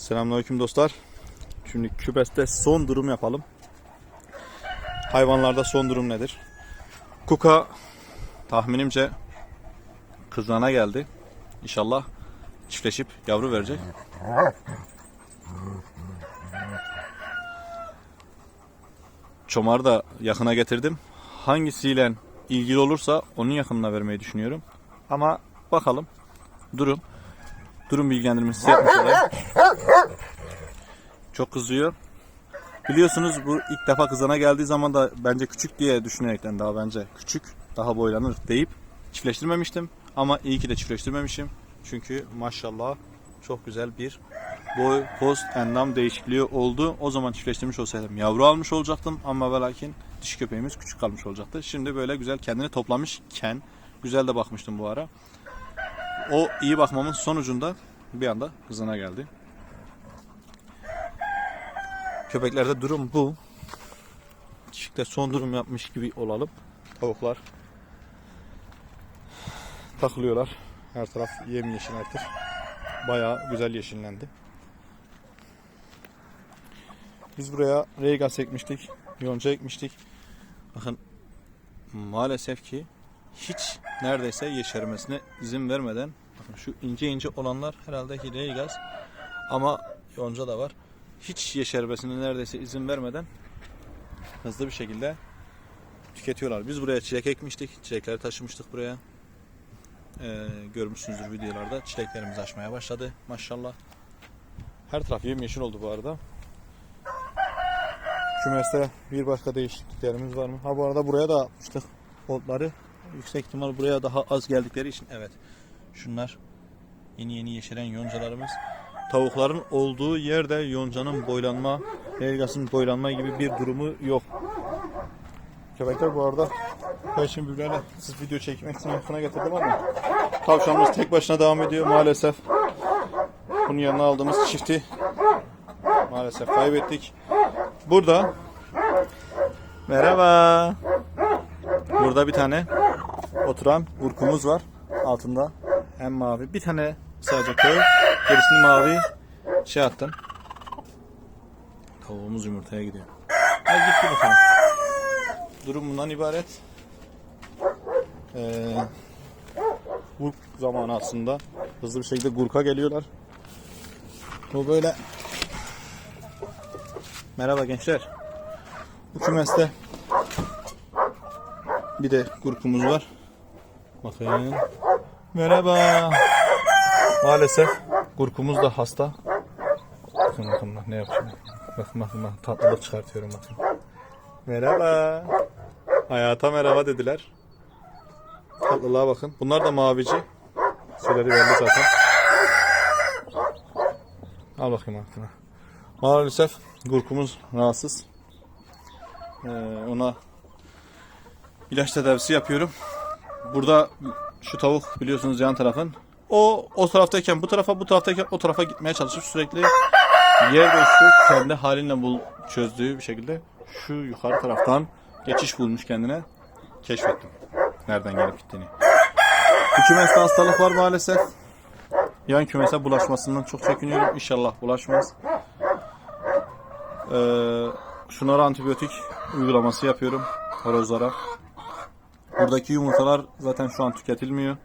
Selamünaleyküm dostlar. Şimdi küpeste son durum yapalım. Hayvanlarda son durum nedir? Kuka tahminimce kızlarına geldi. İnşallah çiftleşip yavru verecek. Çomarı da yakına getirdim. Hangisiyle ilgili olursa onun yakınına vermeyi düşünüyorum. Ama bakalım. Durum. Durum bilgilendirmesi yapmış olayım. Çok kızıyor. Biliyorsunuz bu ilk defa kızana geldiği zaman da bence küçük diye düşünerekten daha bence küçük daha boylanır deyip çiftleştirmemiştim. Ama iyi ki de çiftleştirmemişim. Çünkü maşallah çok güzel bir boy, post, endam değişikliği oldu. O zaman çiftleştirmiş olsaydım yavru almış olacaktım ama ve lakin dişi köpeğimiz küçük kalmış olacaktı. Şimdi böyle güzel kendini toplamışken güzel de bakmıştım bu ara. O iyi bakmamın sonucunda bir anda kızına geldi. Köpeklerde durum bu. Çiftlikte son durum yapmış gibi olalım. Tavuklar takılıyorlar. Her taraf yemyeşil artık. Bayağı güzel yeşillendi. Biz buraya reygas ekmiştik. Yonca ekmiştik. Bakın maalesef ki hiç neredeyse yeşermesine izin vermeden şu ince ince olanlar herhalde ki reygas ama yonca da var. Hiç yeşermesine neredeyse izin vermeden hızlı bir şekilde tüketiyorlar. Biz buraya çilek ekmiştik. Çilekleri taşımıştık buraya. Ee, görmüşsünüzdür videolarda. Çileklerimiz açmaya başladı. Maşallah. Her taraf yemyeşil oldu bu arada. Kümeste bir başka değişikliklerimiz var mı? Ha bu arada buraya da atmıştık otları. Yüksek ihtimal buraya daha az geldikleri için evet. Şunlar yeni yeni yeşeren yoncalarımız. Tavukların olduğu yerde yoncanın boylanma, elgasın boylanma gibi bir durumu yok. Köpekler bu arada şimdi birbirlerine siz video çekmek için yakına getirdim ama tavşanımız tek başına devam ediyor maalesef. Bunun yanına aldığımız çifti maalesef kaybettik. Burada merhaba. Burada bir tane oturan urkumuz var. Altında hem mavi. Bir tane sadece köy. Gerisini mavi şey attım. Tavuğumuz yumurtaya gidiyor. Hadi git bakalım. Durum bundan ibaret. Ee, gurk zamanı aslında. Hızlı bir şekilde gurka geliyorlar. Bu böyle Merhaba gençler. Bu kümeste bir de gurkumuz var. Bakın. Merhaba. Maalesef gurkumuz da hasta. Bakın bakın bak ne yapıyorum. Bakın bakın bak tatlılık çıkartıyorum bakın. Merhaba. Hayata merhaba dediler. Tatlılığa bakın. Bunlar da mavici. Söyleri belli zaten. Al bakayım aklına. Maalesef gurkumuz rahatsız. Ee, ona ilaç tedavisi yapıyorum. Burada şu tavuk biliyorsunuz yan tarafın. O o taraftayken bu tarafa bu taraftayken o tarafa gitmeye çalışıp sürekli yer değiştiriyor. Kendi halinle bul çözdüğü bir şekilde şu yukarı taraftan geçiş bulmuş kendine. Keşfettim. Nereden gelip gittiğini. Bu kümeste hastalık var maalesef. Yan kümese bulaşmasından çok çekiniyorum. İnşallah bulaşmaz. Ee, şunlara antibiyotik uygulaması yapıyorum horozlara. Buradaki yumurtalar zaten şu an tüketilmiyor.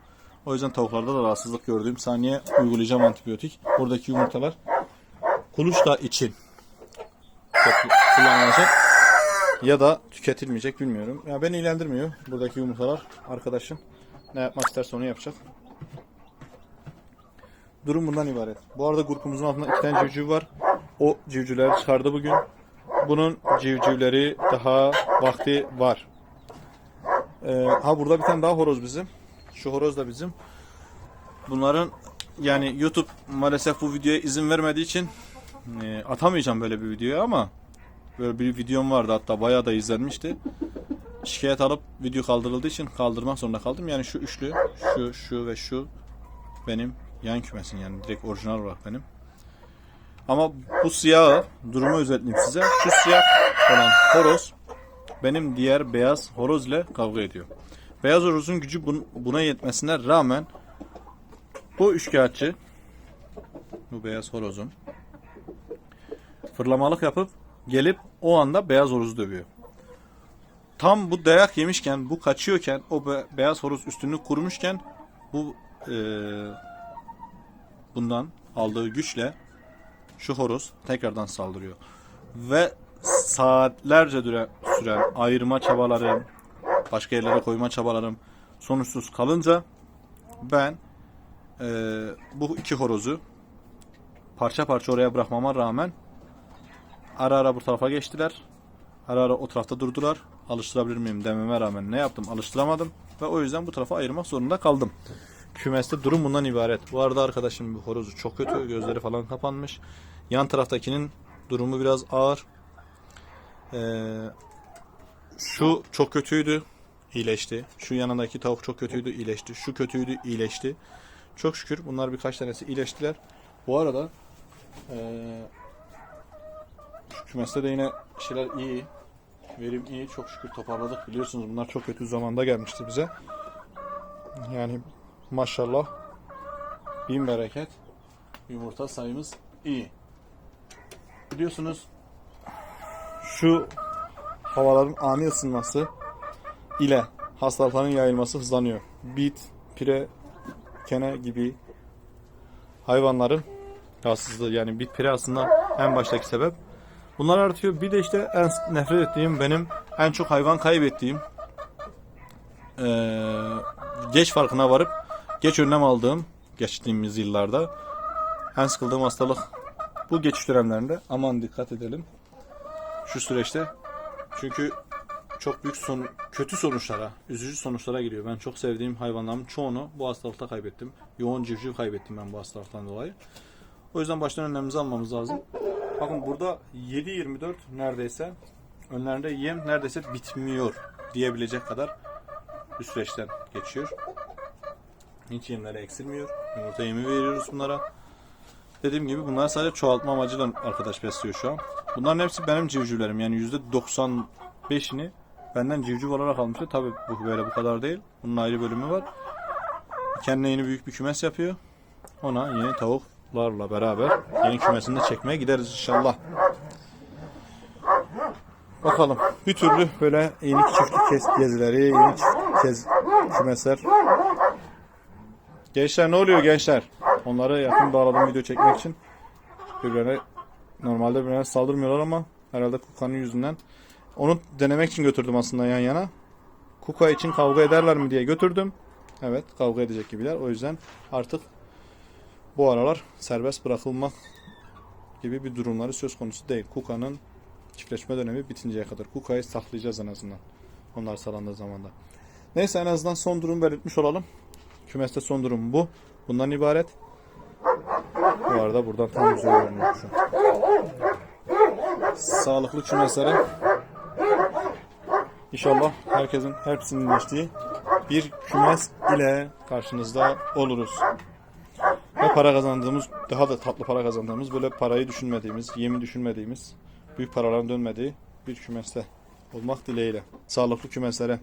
O yüzden tavuklarda da rahatsızlık gördüğüm saniye uygulayacağım antibiyotik. Buradaki yumurtalar kuluçka için kullanılacak ya da tüketilmeyecek bilmiyorum. Ya beni ilgilendirmiyor buradaki yumurtalar. Arkadaşım ne yapmak isterse onu yapacak. Durum bundan ibaret. Bu arada grubumuzun altında iki tane civciv var. O civcivleri çıkardı bugün. Bunun civcivleri daha vakti var. Ee, ha burada bir tane daha horoz bizim. Şu horoz da bizim. Bunların yani YouTube maalesef bu videoya izin vermediği için e, atamayacağım böyle bir videoyu ama böyle bir videom vardı hatta bayağı da izlenmişti. Şikayet alıp video kaldırıldığı için kaldırmak zorunda kaldım. Yani şu üçlü, şu, şu ve şu benim yan kümesin yani direkt orijinal olarak benim. Ama bu siyahı durumu özetleyeyim size. Şu siyah olan horoz benim diğer beyaz horoz ile kavga ediyor. Beyaz horozun gücü bun- buna yetmesine rağmen bu üçkağıtçı bu beyaz horozum fırlamalık yapıp gelip o anda beyaz horozu dövüyor. Tam bu dayak yemişken, bu kaçıyorken, o be- beyaz horoz üstünlük kurmuşken bu eee, bundan aldığı güçle şu horoz tekrardan saldırıyor. Ve saatlerce düre- süren ayırma çabalarım, başka yerlere koyma çabalarım sonuçsuz kalınca ben eee, bu iki horozu parça parça oraya bırakmama rağmen ara ara bu tarafa geçtiler. Ara ara o tarafta durdular. Alıştırabilir miyim dememe rağmen ne yaptım? Alıştıramadım. Ve o yüzden bu tarafa ayırmak zorunda kaldım. Kümeste durum bundan ibaret. Bu arada arkadaşım bu horozu çok kötü. Gözleri falan kapanmış. Yan taraftakinin durumu biraz ağır. Ee, şu çok kötüydü. iyileşti. Şu yanındaki tavuk çok kötüydü. iyileşti. Şu kötüydü. iyileşti. Çok şükür bunlar birkaç tanesi iyileştiler. Bu arada ee, kümeste de yine şeyler iyi. Verim iyi. Çok şükür toparladık. Biliyorsunuz bunlar çok kötü zamanda gelmişti bize. Yani maşallah bin bereket yumurta sayımız iyi. Biliyorsunuz şu havaların ani ısınması ile hastalıkların yayılması hızlanıyor. Bit, pire, kene gibi hayvanların rahatsızlığı yani bit pire aslında en baştaki sebep. Bunlar artıyor. Bir de işte en nefret ettiğim benim en çok hayvan kaybettiğim eee, geç farkına varıp geç önlem aldığım geçtiğimiz yıllarda en sıkıldığım hastalık bu geçiş dönemlerinde aman dikkat edelim şu süreçte çünkü çok büyük son, kötü sonuçlara, üzücü sonuçlara giriyor. Ben çok sevdiğim hayvanlarımın çoğunu bu hastalıkta kaybettim. Yoğun civciv kaybettim ben bu hastalıktan dolayı. O yüzden baştan önlemimizi almamız lazım. Bakın burada 7-24 neredeyse önlerinde yem neredeyse bitmiyor diyebilecek kadar bir süreçten geçiyor. Hiç yemleri eksilmiyor. Yumurta yemi veriyoruz bunlara. Dediğim gibi bunlar sadece çoğaltma amacıyla arkadaş besliyor şu an. Bunların hepsi benim civcivlerim. Yani %95'ini benden civciv olarak almıştı. Tabi bu böyle bu kadar değil. Bunun ayrı bölümü var. Kendine yeni büyük bir kümes yapıyor. Ona yeni tavuklarla beraber yeni kümesini de çekmeye gideriz inşallah. Bakalım. Bir türlü böyle yeni çiftlik kes gezileri, yeni çift kez kümesler. Gençler ne oluyor gençler? Onları yakın bağladım video çekmek için. Birbirine normalde birbirine saldırmıyorlar ama herhalde Kuka'nın yüzünden. Onu denemek için götürdüm aslında yan yana. Kuka için kavga ederler mi diye götürdüm. Evet kavga edecek gibiler. O yüzden artık bu aralar serbest bırakılmak gibi bir durumları söz konusu değil. Kuka'nın çiftleşme dönemi bitinceye kadar. Kuka'yı saklayacağız en azından. Onlar salandığı zamanda. Neyse en azından son durumu belirtmiş olalım. Kümeste son durum bu. Bundan ibaret. Bu arada buradan tam güzel görünüyor. Sağlıklı kümeslere İnşallah herkesin hepsinin geçtiği bir kümes ile karşınızda oluruz. Ve para kazandığımız, daha da tatlı para kazandığımız, böyle parayı düşünmediğimiz, yemi düşünmediğimiz, büyük paraların dönmediği bir kümeste olmak dileğiyle. Sağlıklı kümeslere.